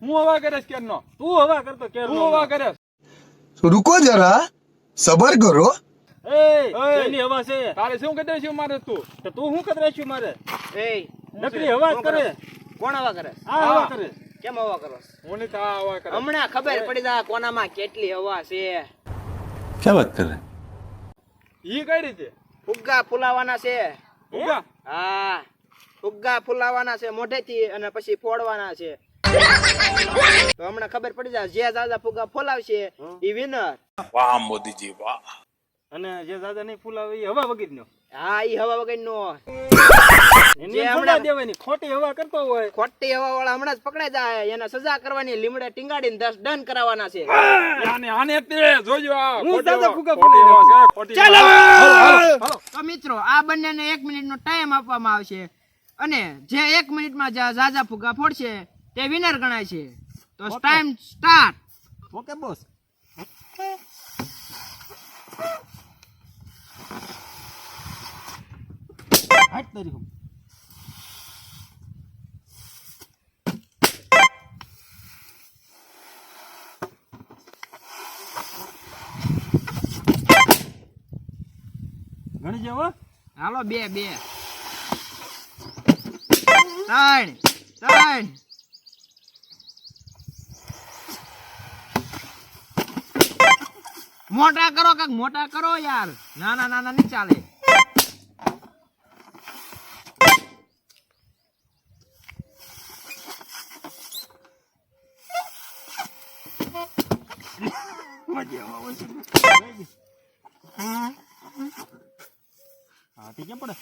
હું હવા કરીશ કેર નો? તું હવા કરતો કેર હું હવા કરીશ. રૂકો જરા સબર કરો. એ એની હવા છે. તારે શું કદરે છે મારે તું? તો તું શું કદરે છે મારે? એ નકલી હવા કરે. કોણ હવા કરે? આ હવા કરે. કેમ હવા કરો? હું ને તા હવા કરે. હમણાં ખબર પડી જા કોનામાં કેટલી હવા છે. ક્યાં વાત કરે? ઈ કઈ રીતે? ફુગ્ગા ફુલાવાના છે. ફુગ્ગા? હા. ફુગ્ગા ફુલાવાના છે મોઢેથી અને પછી ફોડવાના છે. તો હમણાં ખબર પડી જાય જે દાદા ફુગા ફોલાવશે એ વિનર વાહ મોદીજી વાહ. અને જે દાદા નહીં ફૂલાવે એ હવા વગર નો હા એ હવા વગર નો ટીંગાડીને આ મિત્રો આ બંનેને એક મિનિટનો ટાઈમ આપવામાં આવશે. અને જે એક મિનિટમાં જાજા ફૂગા ફોડશે તે વિનર ગણાય છે. તો ટાઈમ સ્ટાર્ટ ઓકે બોસ હાટ તારી હું. ગણી જેવો હાલો બે બે. ત્રણ ત્રણ. મોટા કરો કાક મોટા કરો યાર. નાના નાના નહીં ચાલે. હા તે કેમ પડે?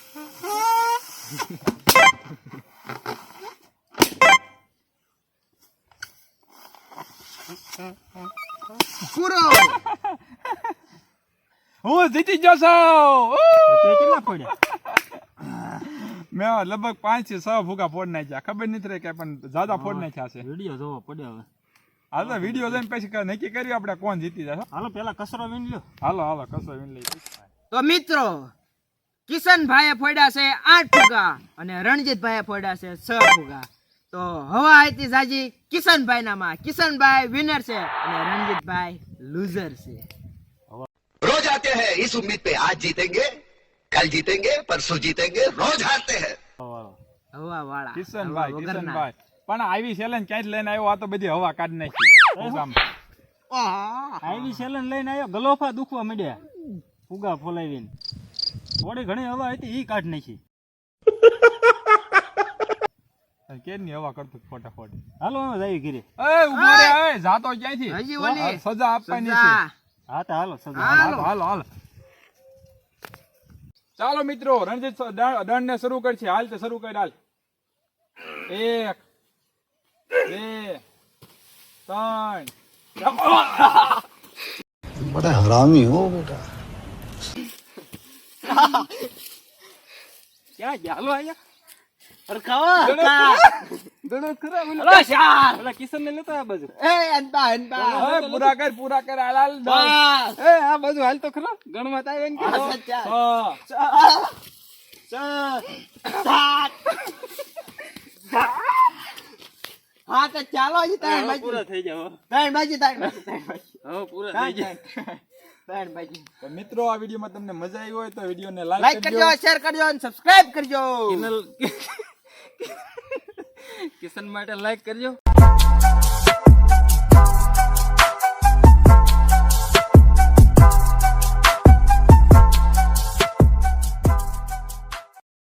પૂરો. હું જીતી જશો છો. કેટલા પડ્યા મેં લગભગ પાંચથી છ ફૂગા ફોડ નાખ્યા. ખબર નથી રહી કે પણ જાજા ફોડ નાખ્યા છે. વીડિયો જોવો પડ્યો હવે. હાલ તો વીડિયો જોઈને પછી નક્કી કર્યું આપણે કોણ જીતી જશે હાલો પેલા કચરો વીણ લ્યો. હાલો હાલો કસરો વિન લઈ તો મિત્રો કિશનભાઈએ ફોડ્યા છે આઠ ફૂગા અને રણજીતભાઈએ ફોડ્યા છે છ ફૂગા. તો હવા હતી જાજી કિશનભાઈ નામાં કિશનભાઈ વિનર છે અને રણજીતભાઈ લૂઝર છે. आते हैं इस उम्मीद पे आज जीतेंगे कल जीतेंगे परसों जीतेंगे रोज हारते हैं હવા વાળા કિશનભાઈ હવા વગરના. કિશનભાઈ પણ આવી ચેલેન્જ ક્યાંય લઈને આવ્યો આ તો બધી હવા કાઢી નાખી ફુગામાં. આહ. આવી સેલન લઈને આવ્યો ગલોફા દુખવા માંડ્યા ફુગા ફોલાવીને થોડી ઘણી હવા હતી ઈ કાઢ નાખી કેરની હવા કરતો ફટાફટ હાલો અમે જઈએ ઘીરે એ ઉભો રે એ જાતો ક્યાંથી હજી ઓલી હા, સજા આપવાની છે સજા. હા તો હાલો હાલો. હાલો હાલો ચાલો મિત્રો રણજીત દંડ ને શરૂ કરશે. હાલ તો શરૂ કરી હાલ. એક બે ત્રણ. બધા હરામી હો બેટા. ક્યાં ગયા? અહીંયા. હા તો ચાલો પૂરા થઈ જાવ ત્રણ બાજુ ત્રણ હવે પૂરા થઈ જાય મિત્રો આ વિડીયોમાં તમને મજા આવી હોય તો વિડીયોને લાઈક લાઈક કરજો કરજો. શેર કરજો અને સબસ્ક્રાઇબ કરજો. કિશન માટે લાઈક કરજો.